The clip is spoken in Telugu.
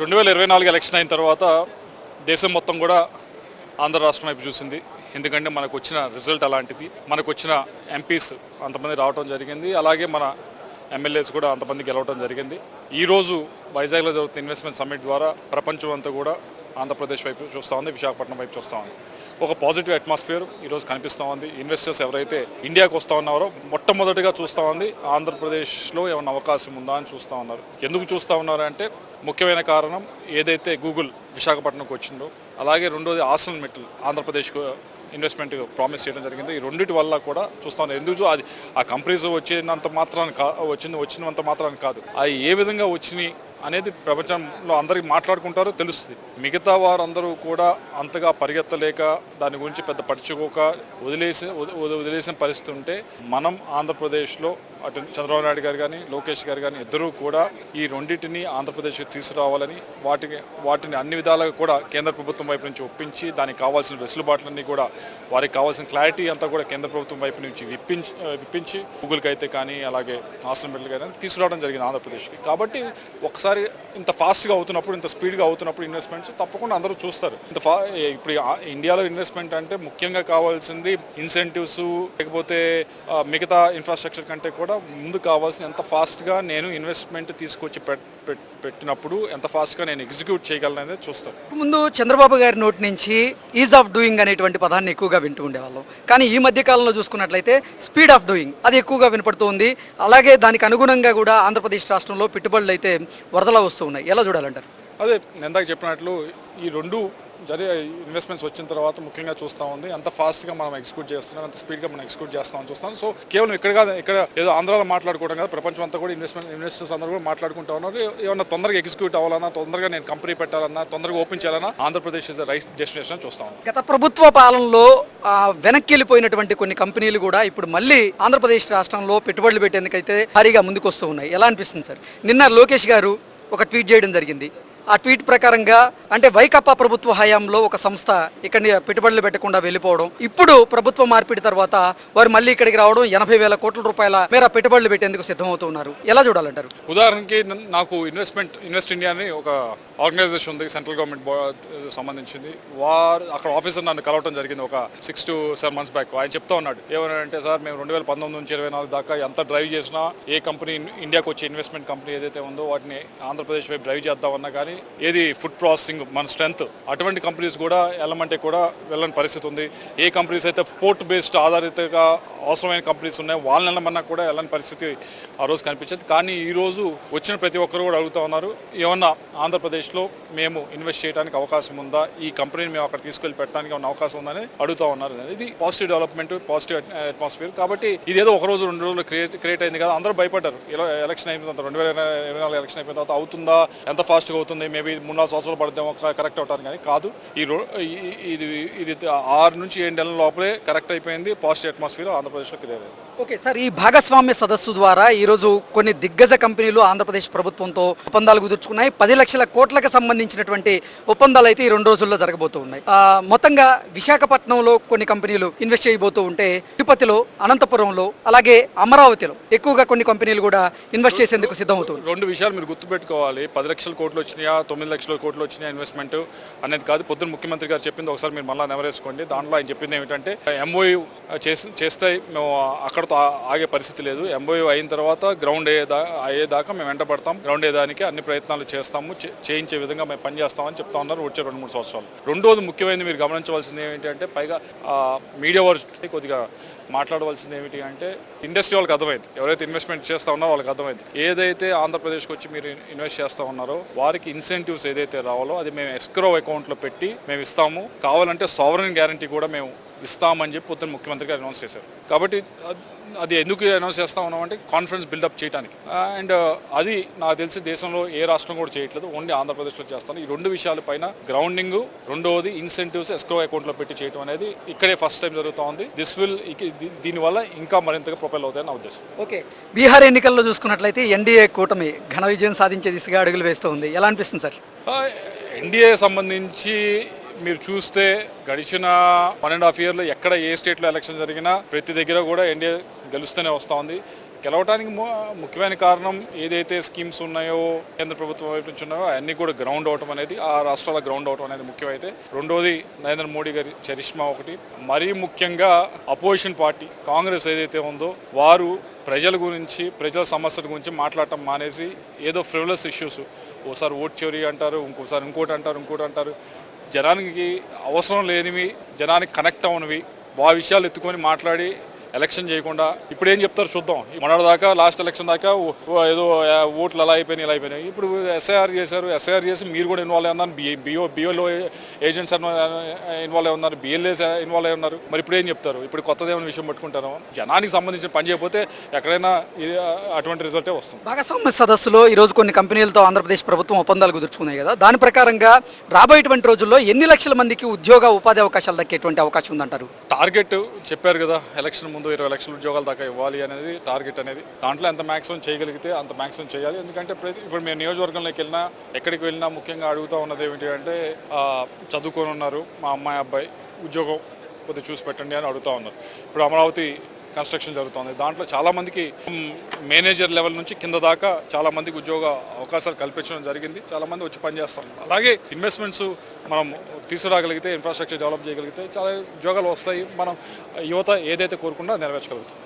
రెండు వేల ఇరవై నాలుగు ఎలక్షన్ అయిన తర్వాత దేశం మొత్తం కూడా ఆంధ్ర రాష్ట్రం వైపు చూసింది. ఎందుకంటే మనకు వచ్చిన రిజల్ట్ అలాంటిది. మనకు వచ్చిన ఎంపీస్ అంతమంది రావడం జరిగింది. అలాగే మన ఎమ్మెల్యేస్ కూడా అంతమంది గెలవడం జరిగింది. ఈరోజు వైజాగ్లో జరుగుతున్న ఇన్వెస్ట్మెంట్ సమ్మిట్ ద్వారా ప్రపంచం అంతా కూడా ఆంధ్రప్రదేశ్ వైపు చూస్తూ ఉంది విశాఖపట్నం వైపు చూస్తూ ఉంది ఒక పాజిటివ్ అట్మాస్ఫియర్ ఈరోజు కనిపిస్తూ ఉంది ఇన్వెస్టర్స్ ఎవరైతే ఇండియాకు వస్తూ ఉన్నారో మొట్టమొదటిగా చూస్తూ ఉంది ఆంధ్రప్రదేశ్లో ఏమైనా అవకాశం ఉందా అని చూస్తూ ఉన్నారు ఎందుకు చూస్తూ ఉన్నారు అంటే ముఖ్యమైన కారణం ఏదైతే గూగుల్ విశాఖపట్నంకి వచ్చిందో అలాగే రెండోది ఆసన్ మెటల్ ఆంధ్రప్రదేశ్కు ఇన్వెస్ట్మెంట్ ప్రామిస్ చేయడం జరిగింది. ఈ రెండింటి వల్ల కూడా చూస్తాను ఎందుకు అది ఆ కంపెనీస్ వచ్చినంత మాత్రాన్ని కా వచ్చింది వచ్చినంత మాత్రాన్ని కాదు. అవి ఏ విధంగా వచ్చినాయి అనేది ప్రపంచంలో అందరికి మాట్లాడుకుంటారో తెలుస్తుంది. మిగతా వారందరూ కూడా అంతగా పరిగెత్తలేక దాని గురించి పెద్ద పడుచుకోక వదిలేసి వదిలేసిన పరిస్థితి ఉంటే మనం ఆంధ్రప్రదేశ్లో అటు చంద్రబాబు నాయుడు గారు కానీ లోకేష్ గారు కానీ ఇద్దరూ కూడా ఈ రెండింటిని ఆంధ్రప్రదేశ్కి తీసుకురావాలని వాటిని వాటిని అన్ని విధాలుగా కూడా కేంద్ర ప్రభుత్వం వైపు నుంచి ఒప్పించి దానికి కావాల్సిన వెసులుబాట్లన్నీ కూడా వారికి కావాల్సిన క్లారిటీ అంతా కూడా కేంద్ర ప్రభుత్వం వైపు నుంచి విప్పించి విప్పించి గూగుల్కి అయితే కానీ అలాగే హాస్టల్ మెడల్ కానీ తీసుకురావడం జరిగింది ఆంధ్రప్రదేశ్కి. కాబట్టి ఒకసారి ఇంత ఫాస్ట్గా అవుతున్నప్పుడు ఇంత స్పీడ్గా అవుతున్నప్పుడు ఇన్వెస్ట్మెంట్స్ తప్పకుండా అందరూ చూస్తారు. ఇంత ఇప్పుడు ఆ- ఇండియాలో ఇన్వెస్ట్మెంట్ అంటే ముఖ్యంగా కావాల్సింది ఇన్సెంటివ్స్ లేకపోతే మిగతా ఇన్ఫ్రాస్ట్రక్చర్ కంటే కూడా ముందు కావాల్సిన ఎంత ఫాస్ట్గా నేను ఇన్వెస్ట్మెంట్ తీసుకొచ్చి పెట్- పెట్- పెట్టినప్పుడు ఎంత ఫాస్ట్గా నేను ఎగ్జిక్యూట్ చేయగలను అనేది చూస్తాను ముందు చంద్రబాబు గారి నోటి నుంచి ఈజ్ ఆఫ్ డూయింగ్ అనేటువంటి పదాన్ని ఎక్కువగా వింటూ ఉండేవాళ్ళం. కానీ ఈ మధ్య కాలంలో చూసుకున్నట్లయితే స్పీడ్ ఆఫ్ డూయింగ్ అది ఎక్కువగా వినపడుతుంది అలాగే దానికి అనుగుణంగా కూడా ఆంధ్రప్రదేశ్ రాష్ట్రంలో పెట్టుబడులు అయితే వరదలా వస్తూ ఉన్నాయి. ఎలా చూడాలంటారు? అదే ఇందాక చెప్పినట్లు ఈ రెండు జరిగే ఇన్వెస్ట్మెంట్స్ వచ్చిన తర్వాత ముఖ్యంగా చూస్తూ ఉంది. ఎంత ఫాస్ట్గా మనం ఎగ్జిక్యూట్ చేస్తున్నాం అంత స్పీడ్గా మనం ఎగ్జిక్యూట్ చేస్తామని చూస్తాం. సో కేవలం ఇక్కడ కాదు ఇక్కడ ఏదో ఆంధ్రాలో మాట్లాడుకోవడం కాదు ప్రపంచం అంతా కూడా ఇన్వెస్ట్మెంట్ ఇన్వెస్టర్స్ అందరూ కూడా మాట్లాడుకుంటా ఉన్నారు. ఏమన్నా తొందరగా ఎగ్జిక్యూట్ అవ్వాలన్నా తొందరగా నేను కంపెనీ పెట్టాలన్నా తొందరగా ఓపెన్ చేయాలన్నా ఆంధ్రప్రదేశ్ ఇస్ రైట్ డెస్టినేషన్ చూస్తాం గత ప్రభుత్వ పాలనలో వెనక్కి వెళ్ళిపోయినటువంటి కొన్ని కంపెనీలు కూడా ఇప్పుడు మళ్ళీ ఆంధ్రప్రదేశ్ రాష్ట్రంలో పెట్టుబడులు పెట్టేందుకైతే భారీగా ముందుకు వస్తూ ఉన్నాయి. ఎలా అనిపిస్తుంది సార్? నిన్న లోకేష్ గారు ఒక ట్వీట్ చేయడం జరిగింది. ఆ ట్వీట్ ప్రకారంగా అంటే వైకాపా ప్రభుత్వ హయాంలో ఒక సంస్థ ఇక్కడ పెట్టుబడులు పెట్టకుండా వెళ్ళిపోవడం ఇప్పుడు ప్రభుత్వ మార్పిడి తర్వాత వారు మళ్ళీ ఇక్కడికి రావడం ఎనభై వేల కోట్ల రూపాయల మేర పెట్టుబడులు పెట్టేందుకు సిద్ధమవుతున్నారు. ఎలా చూడాలంటారు? ఉదాహరణకి నాకు ఇన్వెస్ట్మెంట్ ఇన్వెస్ట్ ఇండియా అని ఒక ఆర్గనైజేషన్ ఉంది సెంట్రల్ గవర్నమెంట్ సంబంధించింది. వారు అక్కడ ఆఫీసర్ నన్ను కలవడం జరిగింది ఒక six to seven months back. ఆయన చెప్తా ఉన్నాడు ఏమన్నాడంటే సార్ మేము రెండు వేల పంతొమ్మిది నుంచి ఇరవై నాలుగు దాకా ఎంత డ్రైవ్ చేసినా ఏ కంపెనీ ఇండియాకి వచ్చే ఇన్వెస్ట్మెంట్ కంపెనీ ఏదైతే ఉందో వాటిని ఆంధ్రప్రదేశ్ వైపు డ్రైవ్ చేద్దామన్నా కానీ ఏది ఫుడ్ ప్రాసెసింగ్ మన స్ట్రెంత్ అటువంటి కంపెనీస్ కూడా వెళ్ళమంటే కూడా వెళ్ళని పరిస్థితి ఉంది. ఏ కంపెనీస్ అయితే పోర్ట్ బేస్డ్ ఆధారితగా అవసరమైన కంపెనీస్ ఉన్నాయి వాళ్ళని వెళ్ళమన్నా కూడా వెళ్ళని పరిస్థితి ఆ రోజు కనిపించింది. కానీ ఈరోజు వచ్చిన ప్రతి ఒక్కరు కూడా అడుగుతా ఉన్నారు ఏమన్నా ఆంధ్రప్రదేశ్లో మేము ఇన్వెస్ట్ చేయడానికి అవకాశం ఉందా? ఈ కంపెనీని మేము అక్కడ తీసుకెళ్ళి పెట్టడానికి ఉన్న అవకాశం ఉందని అడుగుతా ఉన్నారు ఇది పాజిటివ్ డెవలప్మెంట్ పాజిటివ్ అట్మాస్ఫియర్ కాబట్టి ఇదేదో ఒక రోజు రెండు రోజులు క్రియేట్ క్రియేట్ అయింది కదా అందరూ భయపడ్డారు. ఎలక్షన్ అయిపోయిన తర్వాత రెండు వేల ఇరవై నాలుగు ఎలక్షన్ అయిపోయిన తర్వాత అవుతుందా? ఎంత ఫాస్ట్గా అవుతుంది? మేబీ మూడు నాలుగు సంవత్సరాలు పడుతుందేమో కరెక్ట్ అవటానికి కానీ కాదు. ఈ ఈ- ఇది ఇది ఆరు నుంచి ఏడు నెలల లోపలే కరెక్ట్ అయిపోయింది పాజిటివ్ అట్మాస్ఫియర్ ఆంధ్రప్రదేశ్లో క్లియర్ అయింది ఓకే సార్ ఈ భాగస్వామ్య సదస్సు ద్వారా ఈరోజు కొన్ని దిగ్గజ కంపెనీలు ఆంధ్రప్రదేశ్ ప్రభుత్వంతో ఒప్పందాలు కుదుర్చుకున్నాయి. పది లక్షల కోట్లకు సంబంధించినటువంటి ఒప్పందాలు అయితే ఈ రెండు రోజుల్లో జరగబోతూ ఉన్నాయి. మొత్తంగా విశాఖపట్నంలో కొన్ని కంపెనీలు ఇన్వెస్ట్ చేయబోతూ ఉంటే తిరుపతిలో అనంతపురంలో అలాగే అమరావతిలో ఎక్కువగా కొన్ని కంపెనీలు కూడా ఇన్వెస్ట్ చేసేందుకు సిద్ధమవుతుంది రెండు విషయాలు మీరు గుర్తుపెట్టుకోవాలి. పది లక్షల కోట్లు వచ్చినాయా తొమ్మిది లక్షల కోట్లు వచ్చినాయా ఇన్వెస్ట్మెంట్ అనేది కాదు. పొద్దున్న ముఖ్యమంత్రి గారు చెప్పింది ఒకసారి మీరు మళ్ళీ నెవరేసుకోండి దాంట్లో ఆయన చెప్పింది ఏమిటంటే ఎంఓయూ చేస్తే మేము అక్కడతో ఆగే పరిస్థితి లేదు. ఎంఓయూ అయిన తర్వాత గ్రౌండ్ అయ్యేదా అయ్యేదాకా మేము వెంటబడతాం గ్రౌండ్ అయ్యేదానికి అన్ని ప్రయత్నాలు చేస్తాము. చేయించే విధంగా మేము పనిచేస్తామని చెప్తా ఉన్నారు వచ్చే రెండు మూడు సంవత్సరాలు. రెండోది ముఖ్యమైనది మీరు గమనించవలసింది ఏమిటి అంటే పైగా మీడియా వారు కొద్దిగా మాట్లాడవలసింది ఏమిటి అంటే ఇండస్ట్రీ వాళ్ళకి అర్థమైంది. ఎవరైతే ఇన్వెస్ట్మెంట్ చేస్తా ఉన్నారో వాళ్ళకి అర్థమైంది. ఏదైతే ఆంధ్రప్రదేశ్కి వచ్చి మీరు ఇన్వెస్ట్ చేస్తా ఉన్నారో వారికి ఇన్సెంటివ్స్ ఏదైతే రావాలో అది మేము ఎస్క్రో అకౌంట్లో పెట్టి మేము ఇస్తాము. కావాలంటే సావరన్ గ్యారంటీ కూడా మేము ఇస్తామని చెప్పి పొద్దున్న ముఖ్యమంత్రి గారు అనౌన్స్ చేశారు. కాబట్టి అద్- ఎందుకు అనౌన్స్ చేస్తా ఉన్నామంటే కాన్ఫిడెన్స్ బిల్డప్ చేయడానికి అండ్ అది నాకు తెలిసి దేశంలో ఏ రాష్ట్రం కూడా చేయట్లేదు. ఓన్లీ ఆంధ్రప్రదేశ్లో చేస్తాను. ఈ రెండు విషయాలపైన గ్రౌండింగ్ రెండవది ఇన్సెంటివ్స్ ఎస్క్రో అకౌంట్లో పెట్టి చేయడం అనేది ఇక్కడే ఫస్ట్ టైం జరుగుతూ ఉంది. దిస్ విల్ దీనివల్ల ఇంకా మరింతగా ప్రొపైల్ అవుతాయని నా ఉద్దేశం. ఓకే. బీహార్ ఎన్నికల్లో చూసుకున్నట్లయితే ఎన్డీఏ కూటమి ఘన విజయం సాధించే దిశగా అడుగులు వేస్తూ ఉంది. ఎలా అనిపిస్తుంది సార్? ఎన్డీఏ సంబంధించి మీరు చూస్తే గడిచిన వన్ అండ్ హాఫ్ ఇయర్లో ఎక్కడ ఏ స్టేట్లో ఎలక్షన్ జరిగినా ప్రతి దగ్గర కూడా ఎన్డీఏ గెలుస్తూనే వస్తూ ఉంది. గెలవడానికి ము- ముఖ్యమైన కారణం ఏదైతే స్కీమ్స్ ఉన్నాయో కేంద్ర ప్రభుత్వం వైపు నుంచి ఉన్నాయో అవన్నీ కూడా గ్రౌండ్ అవటం అనేది ఆ రాష్ట్రాల గ్రౌండ్ అవటం అనేది ముఖ్యమైతే. రెండోది నరేంద్ర మోడీ గారి చరిష్మా ఒకటి. మరీ ముఖ్యంగా అపోజిషన్ పార్టీ కాంగ్రెస్ ఏదైతే ఉందో వారు ప్రజల గురించి ప్రజల సమస్యల గురించి మాట్లాడటం మానేసి ఏదో ఫ్రివలస్ ఇష్యూస్. ఓసారి ఓట్ చోరీ అంటారు ఇంకోసారి ఇంకోటి అంటారు ఇంకోటి అంటారు. జనానికి అవసరం లేనివి జనానికి కనెక్ట్ అవనివి ఆ విషయాలు ఎత్తుకొని మాట్లాడి ఎలక్షన్ చేయకుండా ఇప్పుడు ఏం చెప్తారు చూద్దాం. మొన్నటి దాకా లాస్ట్ ఎలక్షన్ దాకా ఏదో ఓట్లు అలా అయిపోయినాయి ఇలా అయిపోయినాయి. ఇప్పుడు ఎస్ఐఆర్ చేశారు ఎస్ఐఆర్ చేసి మీరు కూడా ఇన్వాల్వ్ అయి ఉన్నారు. బిఓ బిఓలో ఏజెంట్స్ ఇన్వాల్వ్ అయి ఉన్నారు. బిఎల్ఏస్ ఇన్వాల్వ్ అయి ఉన్నారు. మరి ఇప్పుడు ఏం చెప్తారు? ఇప్పుడు కొత్తది ఏమైనా విషయం పట్టుకుంటారు? జనానికి సంబంధించిన పని చేయకపోతే ఎక్కడైనా అటువంటి రిజల్టే వస్తుంది. భాగస్వామ్య సదస్సులో ఈరోజు కొన్ని కంపెనీలతో ఆంధ్రప్రదేశ్ ప్రభుత్వం ఒప్పందాలు కుదుర్చుకున్నాయి కదా. దాని ప్రకారంగా రాబోయేటువంటి రోజుల్లో ఎన్ని లక్షల మందికి ఉద్యోగ ఉపాధి అవకాశాలు దక్కేటువంటి అవకాశం ఉందంటారు? టార్గెట్ చెప్పారు కదా ఎలక్షన్ ముందు ఇరవై లక్షల ఉద్యోగాల దాకా ఇవ్వాలి అనేది టార్గెట్ అనేది. దాంట్లో ఎంత మ్యాక్సిమం చేయగలిగితే అంత మ్యాక్సిమం చేయాలి. ఎందుకంటే ప్రతి ఇప్పుడు మేము నియోజకవర్గంలోకి వెళ్ళినా ఎక్కడికి వెళ్ళినా ముఖ్యంగా అడుగుతూ ఉన్నది ఏమిటి అంటే చదువుకొని ఉన్నారు మా అమ్మాయి అబ్బాయి ఉద్యోగం కొద్దిగా చూసి పెట్టండి అని అడుగుతూ ఉన్నారు. ఇప్పుడు అమరావతి కన్స్ట్రక్షన్ జరుగుతుంది. దాంట్లో చాలామందికి మేనేజర్ లెవెల్ నుంచి కింద దాకా చాలామందికి ఉద్యోగ అవకాశాలు కల్పించడం జరిగింది. చాలామంది వచ్చి పనిచేస్తున్నారు అలాగే ఇన్వెస్ట్మెంట్స్ మనం తీసుకురాగలిగితే ఇన్ఫ్రాస్ట్రక్చర్ డెవలప్ చేయగలిగితే చాలా ఉద్యోగాలు వస్తాయి. మనం యువత ఏదైతే కోరుకుంటా నెరవేర్చగలుగుతాం.